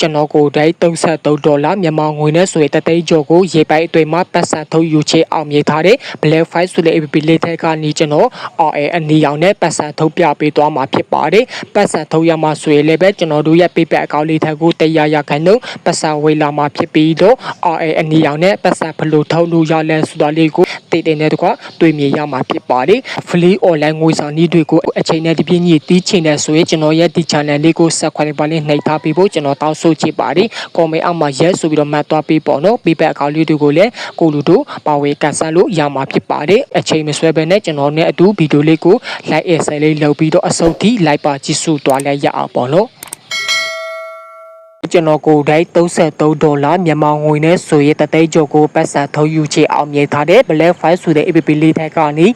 ကျွန်တော်ကိုယ်တိုင်33ဒေါ်လာမြန်မာငွေနဲ့ဆိုရင်တသိန်းကျော်ကိုရေပိုက်အတွင်းမှာပတ်စံထုတ်ယူချေအောင်မြေထားတဲ့ Black Fight ဆိုတဲ့ APP လေးထက်ကနေကျွန်တော် RA အနီရောင်နဲ့ပတ်စံထုတ်ပြပေးသွားမှာဖြစ်ပါတယ်ပတ်စံထုတ်ရမှာဆိုရင်လည်းပဲကျွန်တော်တို့ရဲ့ PayPal အကောင့်လေးထက်ကိုတရားရခိုင်နှုန်းပတ်စံဝေလာမှာဖြစ်ပြီးတော့ RA အနီရောင်နဲ့ပတ်စံဘယ်လိုထုတ်လို့ရလဲဆိုတာလေးကိုတည်တည်နဲ့တကွတွေ့မြင်ရမှာဖြစ်ပါတယ် Free Online ငွေဆောင်နည်းတွေကိုအချိန်နဲ့တပြည့်ညတီးချင်တယ်ဆိုရင်ကျွန်တော်ရဲ့ဒီ channel လေးကို subscribe ပါလေးနှိပ်ထားပေးဖို့ကျွန်တော်တောင်းဆိုချင်ပါတယ် comment အောက်မှာ yes ဆိုပြီးတော့မှတ်သွားပေးပေါ့နော် PayPal အကောင့်လေးတွေကိုလည်းကိုလူတို့ပါဝေကန်ဆယ်လို့ရမှာဖြစ်ပါတယ်အချိန်မဆွဲဘဲနဲ့ကျွန်တော်နဲ့အတူဗီဒီယိုလေးကို like အစလေးလုပ်ပြီးတော့အဆုံးထိ like ပါကြည့်စုသွားလဲရအောင်ပေါ့နော် ကျွန်တော်ကိုယ်တိုင်33ဒေါ်လာမြန်မာငွေနဲ့ဆိုရင်တသိန်းကျော်ကိုပတ်စံထုတ်ယူချေအောင်မြင်ထားတဲ့ Black Five ဆိုတဲ့ APP လေးထက်ကနေ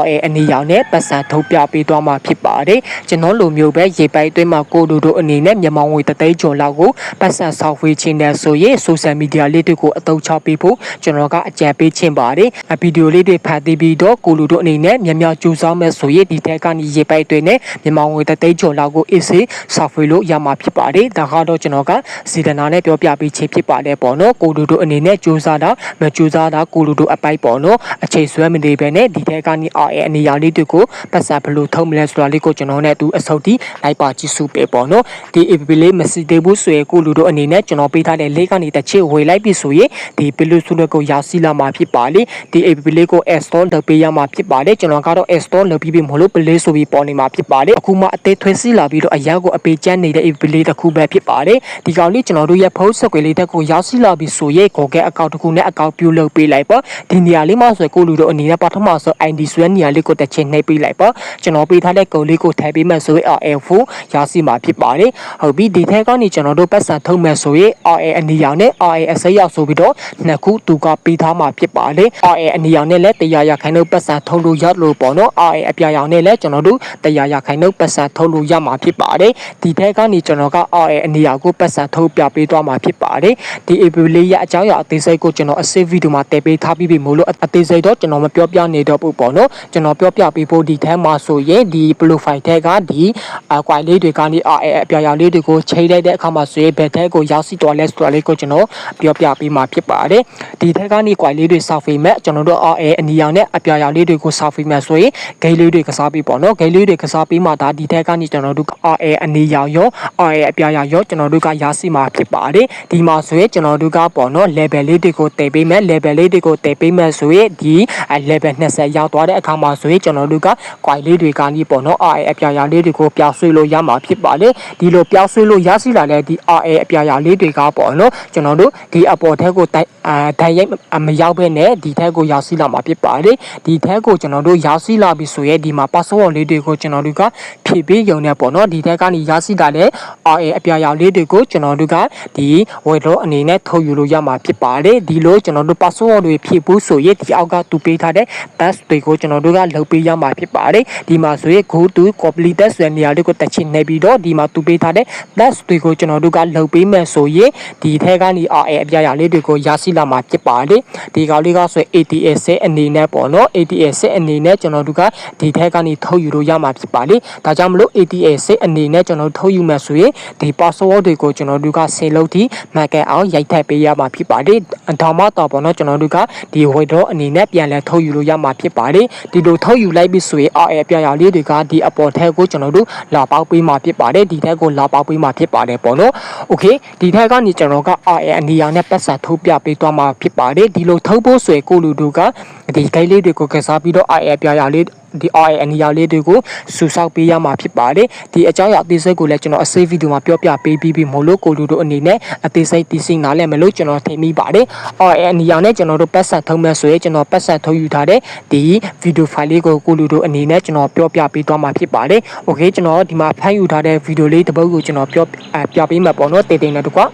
RA အနီရောင်နဲ့ပတ်စံထုတ်ပြပေးသွားမှာဖြစ်ပါတယ်ကျွန်တော်လိုမျိုးပဲရေပိုက်အတွင်းမှာကိုလူတို့အနေနဲ့မြန်မာငွေတသိန်းကျော်လောက်ကိုပတ်စံဆောက်ဝေးခြင်းနဲ့ဆိုရင် social media လေးတွေကိုအသုံးချပေးဖို့ကျွန်တော်ကအကြံပေးခြင်းပါတယ်ဗီဒီယိုလေးတွေဖတ်သိပြီးတော့ကိုလူတို့အနေနဲ့မြန်မြန်ကြိုးစားမယ်ဆိုရင်ဒီထက်ကနေရေပိုက်အတွင်းနဲ့မြန်မာငွေတသိန်းကျော်လောက်ကို easy ဆောက်ဝေးလို့ရမှာဖြစ်ပါတယ်ဒါကတော့ကျွန်တော်ကစီဒနာနဲ့ပြောပြပေးခြင်းဖြစ်ပါတယ်ပေါ့နော်ကိုလူတို့အနေနဲ့ကြိုးစားတာမကြိုးစားတာကိုလူတို့အပိုက်ပေါ့နော်အချိန်ဆွဲမနေပဲနဲ့ဒီထဲကနေအော်အဲအနေရာလေးတွေကိုပတ်စပ်ဘလို့ထုံးမလဲဆိုတာလေးကိုကျွန်တော်နဲ့အတူအစုပ်တီလိုက်ပါကြည့်စုပေးပေါ့နော်ဒီ APP လေးမစီသေးဘူးဆိုရင်ကိုလူတို့အနေနဲ့ကျွန်တော်ပေးထားတဲ့လေးကနေတစ်ချိတ်ဝေလိုက်ပြီဆိုရင်ဒီပလူစုနဲ့ကိုရောက်စီလာမှာဖြစ်ပါလေဒီ APP လေးကို install လုပ်ပေးရမှာဖြစ်ပါလေကျွန်တော်ကတော့ install လုပ်ပြီးပြီမဟုတ်လို့ play ဆိုပြီးပေါ်နေမှာဖြစ်ပါလေအခုမှအသေးထွေးစီလာပြီးတော့အရာကိုအပေကျန်းနေတဲ့ APP လေးတစ်ခုပဲဖြစ်ပါတယ်ဒီကောင်လေးကျွန်တော်တို့ရဲ့ဖုန်းဆက်ကွယ်လေးတက်ကိုရောက်စီလာပြီဆိုရင် Google account တစ်ခုနဲ့ account ပြုလုပ်ပေးလိုက်ပေါ့ဒီနေရာလေးမှာဆိုရင်ကိုလူတို့အနေနဲ့ပထမဆုံး ID ဆွဲနေရာလေးကိုတစ်ချိန်နှိပ်ပေးလိုက်ပေါ့ကျွန်တော်ပေးထားတဲ့ကုံလေးကိုထည့်ပေးမယ်ဆိုရင် RF ရောက်စီမှာဖြစ်ပါတယ်ဟုတ်ပြီဒီထက်ကနေကျွန်တော်တို့ပတ်စံထုတ်မယ်ဆိုရင် RA အနီရောင်နဲ့ RA အစိမ်းရောက်ဆိုပြီးတော့နှစ်ခုသူကပေးထားမှာဖြစ်ပါတယ် RA အနီရောင်နဲ့လည်းတရားရခိုင်တို့ပတ်စံထုတ်လို့ရလို့ပေါ့နော် RA အပြာရောင်နဲ့လည်းကျွန်တော်တို့တရားရခိုင်တို့ပတ်စံထုတ်လို့ရမှာဖြစ်ပါတယ်ဒီထက်ကနေကျွန်တော်က RA အနီရောင်ကိုပတ်စံထုတ်ပြပေးသွားမှာဖြစ်ပါတယ်ဒီ AP လေးရအကြောင်းအရာအသေးစိတ်ကိုကျွန်တော်အစစ်ဗီဒီယိုမှာတည်ပေးထားပြီးပြီမို့လို့အသေးစိတ်တော့ကျွန်တော်မပြောပြနေတော့ဘူးပေါ့နော်ကျွန်တော်ပြောပြပေးဖို့ဒီထဲမှာဆိုရင်ဒီ profile ထက်ကဒီအကွာလေးတွေကနေ RA အပြာရောင်လေးတွေကိုချိန်လိုက်တဲ့အခါမှာဆိုရင်ဘယ်ထက်ကိုရောက်စီတော်လဲဆိုတာလေးကိုကျွန်တော်ပြောပြပေးမှာဖြစ်ပါတယ်ဒီထက်ကနေကွာလေးတွေစောက်ဖေးမဲ့ကျွန်တော်တို့ RA အနီရောင်နဲ့အပြာရောင်လေးတွေကိုစောက်ဖေးမဲ့ဆိုရင်ဂိမ်းလေးတွေကစားပြီးပေါ့နော်ဂိမ်းလေးတွေကစားပြီးမှဒါဒီထက်ကနေကျွန်တော်တို့ RA အနီရောင်ရော RA အပြာရောင်ရောကျွန်တော်တို့ကရစီမှာဖြစ်ပါတယ်ဒီမှာဆိုရင်ကျွန်တော်တို့ကပေါ့နော် level လေးတွေကိုတည်ပေးမယ် level လေးတွေကိုတည်ပေးမယ်ဆိုရင်ဒီ level 20ရောက်သွားတဲ့အခါမှာဆိုရင်ကျွန်တော်တို့က quite လေးတွေကနေပေါ့နော် RA အပြာရောင်လေးတွေကိုပြောင်းဆွေးလို့ရမှာဖြစ်ပါလေဒီလိုပြောင်းဆွေးလို့ရစီလာတဲ့ဒီ RA အပြာရောင်လေးတွေကပေါ့နော်ကျွန်တော်တို့ဒီအပေါ်ထက်ကိုတိုက်အာဓာတ်ရိုက်မရောက်ဘဲနဲ့ဒီထက်ကိုရောက်စီလာမှာဖြစ်ပါလေဒီထက်ကိုကျွန်တော်တို့ရောက်စီလာပြီဆိုရင်ဒီမှာ password လေးတွေကိုကျွန်တော်တို့ကဖြည့်ပေးရုံနဲ့ပေါ့နော်ဒီထက်ကနေရောက်စီလာတဲ့ RA အပြာရောင်လေးတွေကိုကျွန်တော်တို့ကဒီဝယ်တော့အနေနဲ့ထုတ်ယူလို့ရမှာဖြစ်ပါတယ်ဒီလိုကျွန်တော်တို့ password တွေဖြည့်ဖို့ဆိုရင်ဒီအောက်ကသူပေးထားတဲ့ test တွေကိုကျွန်တော်တို့ကလုပ်ပေးရမှာဖြစ်ပါတယ်ဒီမှာဆိုရင် go to complete test ဆိုတဲ့နေရာလေးကိုတက်ချင်နေပြီးတော့ဒီမှာသူပေးထားတဲ့ test တွေကိုကျွန်တော်တို့ကလုပ်ပေးမယ်ဆိုရင်ဒီထဲကနေ RA အပြာရောင်လေးတွေကိုရရှိလာမှာဖြစ်ပါတယ်ဒီကောင်လေးကဆိုရင် ATS ဆက်အနေနဲ့ပေါ့နော် ATS ဆက်အနေနဲ့ကျွန်တော်တို့ကဒီထဲကနေထုတ်ယူလို့ရမှာဖြစ်ပါလေဒါကြောင့်မလို့ ATS ဆက်အနေနဲ့ကျွန်တော်ထုတ်ယူမယ်ဆိုရင်ဒီ password တွေကိုကျွန်တော်တို့ကဆင်လုံးထိမှတ်ကဲအောင်ရိုက်ထက်ပေးရမှာဖြစ်ပါတယ်။ဒါမှတော့ပေါ့နော်ကျွန်တော်တို့ကဒီ window အနေနဲ့ပြန်လဲထုတ်ယူလို့ရမှာဖြစ်ပါတယ်။ဒီလိုထုတ်ယူလိုက်ပြီဆိုရင်အော်အဲပြရလေးတွေကဒီအပေါ်ထက်ကိုကျွန်တော်တို့လာပေါက်ပေးမှာဖြစ်ပါတယ်။ဒီထက်ကိုလာပေါက်ပေးမှာဖြစ်ပါတယ်ပေါ့နော်။ Okay ဒီထက်ကနေကျွန်တော်ကအော်အဲအနေရောင်နဲ့ပတ်စံထုတ်ပြပေးသွားမှာဖြစ်ပါတယ်။ဒီလိုထုတ်ဖို့ဆိုရင်ကိုလူတို့ကဒီ guide လေးတွေကိုကစားပြီးတော့အော်အဲပြရလေး ဒီ RA အနေရာလေးတွေကိုစုဆောက်ပေးရမှာဖြစ်ပါတယ်ဒီအကြောင်းအရာအသေးစိတ်ကိုလည်းကျွန်တော်အစိတ်ဗီဒီယိုမှာပြောပြပေးပြီးပြီမို့လို့ကိုလူတို့အနေနဲ့အသေးစိတ်သိရှိနားလည်မယ်လို့ကျွန်တော်ထင်မိပါတယ် RA အနေရာနဲ့ကျွန်တော်တို့ပတ်ဆက်ထုံးမဲ့ဆိုရင်ကျွန်တော်ပတ်ဆက်ထုံးယူထားတဲ့ဒီဗီဒီယိုဖိုင်လေးကိုကိုလူတို့အနေနဲ့ကျွန်တော်ပြောပြပေးသွားမှာဖြစ်ပါတယ် okay ကျွန်တော်ဒီမှာဖမ်းယူထားတဲ့ဗီဒီယိုလေးတစ်ပုဒ်ကိုကျွန်တော်ပြောပြပေးမှာပေါ့နော်တည်တည်နဲ့တကွာ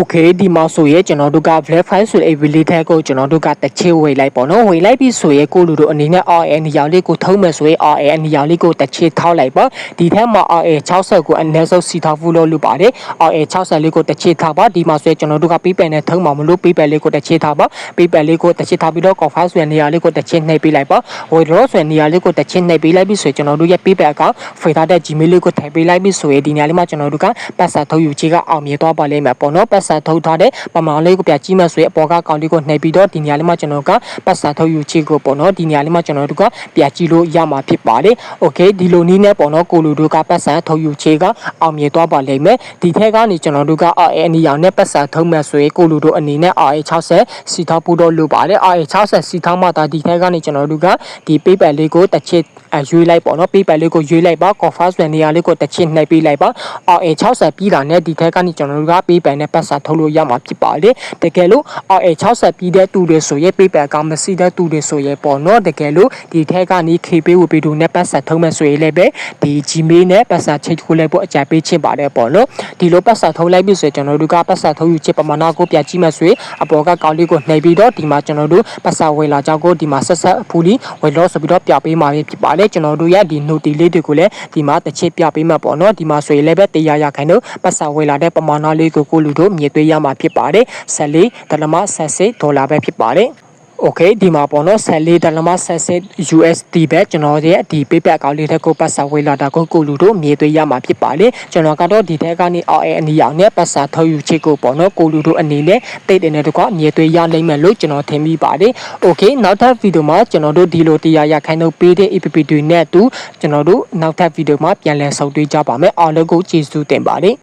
Okay ဒီမှာဆိုရဲကျွန်တော်တို့က Black File ဆိုတဲ့ ability ထက်ကိုကျွန်တော်တို့ကတစ်ချေဝေလိုက်ပေါ့နော်ဝေလိုက်ပြီးဆိုရဲကိုလူတို့အနေနဲ့ RA နေရာလေးကိုထုံးမယ်ဆိုရဲ RA နေရာလေးကိုတစ်ချေထောက်လိုက်ပါဒီထက်မှာ RA 60ကိုအနည်းဆုံးစီထောက်ဖို့လို့လုပ်ပါတယ် RA 60လေးကိုတစ်ချေထောက်ပါဒီမှာဆိုရဲကျွန်တော်တို့ကပေးပယ်နဲ့ထုံးမှာမလို့ပေးပယ်လေးကိုတစ်ချေထောက်ပါပေးပယ်လေးကိုတစ်ချေထောက်ပြီးတော့ Confile ဆိုတဲ့နေရာလေးကိုတစ်ချေနှိပ်ပေးလိုက်ပါဝေ draw ဆိုတဲ့နေရာလေးကိုတစ်ချေနှိပ်ပေးလိုက်ပြီးဆိုရင်ကျွန်တော်တို့ရဲ့ပေးပယ်အကောင့်ဖေထားတဲ့ Gmail လေးကိုထည့်ပေးလိုက်ပြီးဆိုရင်ဒီနေရာလေးမှာကျွန်တော်တို့ကပတ်စာထုတ်ယူချေကအောင်မြင်သွားပါလိမ့်မယ်ပေါ့နော်ပတ်စာထုတ်ထားတဲ့ပမာလေးကိုပြကြီးမှဆိုရင်အပေါ်ကကောင်လေးကိုနှိပ်ပြီးတော့ဒီနေရာလေးမှာကျွန်တော်ကပတ်စာထုတ်ယူချေကိုပေါ့နော်ဒီနေရာလေးမှာကျွန်တော်တို့ကပြကြည့်လို့ရမှာဖြစ်ပါတယ်။ Okay ဒီလိုနည်းနဲ့ပေါ့နော်ကိုလူတို့ကပတ်စာထုတ်ယူချေကအောင်မြင်သွားပါလိမ့်မယ်။ဒီထက်ကနေကျွန်တော်တို့ကအာအဲအနေရောင်နဲ့ပတ်စာထုတ်မှဆိုရင်ကိုလူတို့အနေနဲ့ RA 60စီထောက်ပို့တော့လိုပါတယ်။ RA 60စီထောက်မှသာဒီထက်ကနေကျွန်တော်တို့ကဒီ paper လေးကိုတစ်ချက် အရွေးလိုက်ပေါ့နော် paper လေးကိုရွေးလိုက်ပါ cover ဆိုတဲ့နေရာလေးကိုတစ်ချစ်နှိပ်ပေးလိုက်ပါ RA 60ပြီးတာနဲ့ဒီထက်ကနေကျွန်တော်တို့က paper နဲ့ပတ်စာထုတ်လို့ရမှာဖြစ်ပါတယ်တကယ်လို့ RA 60ပြီးတဲ့တူတွေဆိုရင် paper ကမစီတဲ့တူတွေဆိုရင်ပေါ့နော်တကယ်လို့ဒီထက်ကနေ KB ဝပေတူနဲ့ပတ်စာထုတ်မဲ့ဆိုရင်လည်းပဲဒီ Gmail နဲ့ပတ်စာချိတ်ခိုးလိုက်ဖို့အကြံပေးချင်ပါတယ်ပေါ့နော်ဒီလိုပတ်စာထုတ်လိုက်ပြီဆိုရင်ကျွန်တော်တို့ကပတ်စာထုတ်ယူချစ်ပမာဏကိုပြကြည့်မဲ့ဆိုရင်အပေါ်ကကောင်းလေးကိုနှိပ်ပြီးတော့ဒီမှာကျွန်တော်တို့ပတ်စာဝေလာကြောင်းကိုဒီမှာဆက်ဆက်ဖူလီဝေလို့ဆိုပြီးတော့ပြပေးမှာဖြစ်ပါတယ်ကျွန်တော်တို့ရဲ့ဒီ note လေးတွေကိုလည်းဒီမှာတစ်ချစ်ပြပေးမှာပေါ့နော်ဒီမှာဆိုရင်လည်းပဲတရားရခိုင်တို့ပတ်စာဝေလာတဲ့ပမာဏလေးကိုကိုလူတို့မြင်တွေ့ရမှာဖြစ်ပါတယ်14ဒလမ16ဒေါ်လာပဲဖြစ်ပါတယ် โอเคဒီမှာပေါ့နော်14ဒလမ16 USD ပဲကျွန်တော်ရဲ့ဒီ PayPal အကောင့်လေးထက်ကိုပတ်စာဝေလာတာကိုကိုလူတို့မြင်တွေ့ရမှာဖြစ်ပါလေကျွန်တော်ကတော့ဒီထက်ကနေ RA အနီရောင်နဲ့ပတ်စာထုတ်ယူချစ်ကိုပေါ့နော်ကိုလူတို့အနေနဲ့တိတ်တယ်နဲ့တကွမြင်တွေ့ရနိုင်မယ်လို့ကျွန်တော်ထင်မိပါတယ်โอเคနောက်ထပ်ဗီဒီယိုမှာကျွန်တော်တို့ဒီလိုတရားရခိုင်တို့ပေးတဲ့ APP တွေနဲ့အတူကျွန်တော်တို့နောက်ထပ်ဗီဒီယိုမှာပြန်လည်ဆုံတွေ့ကြပါမယ်အားလုံးကိုကျေးဇူးတင်ပါတယ်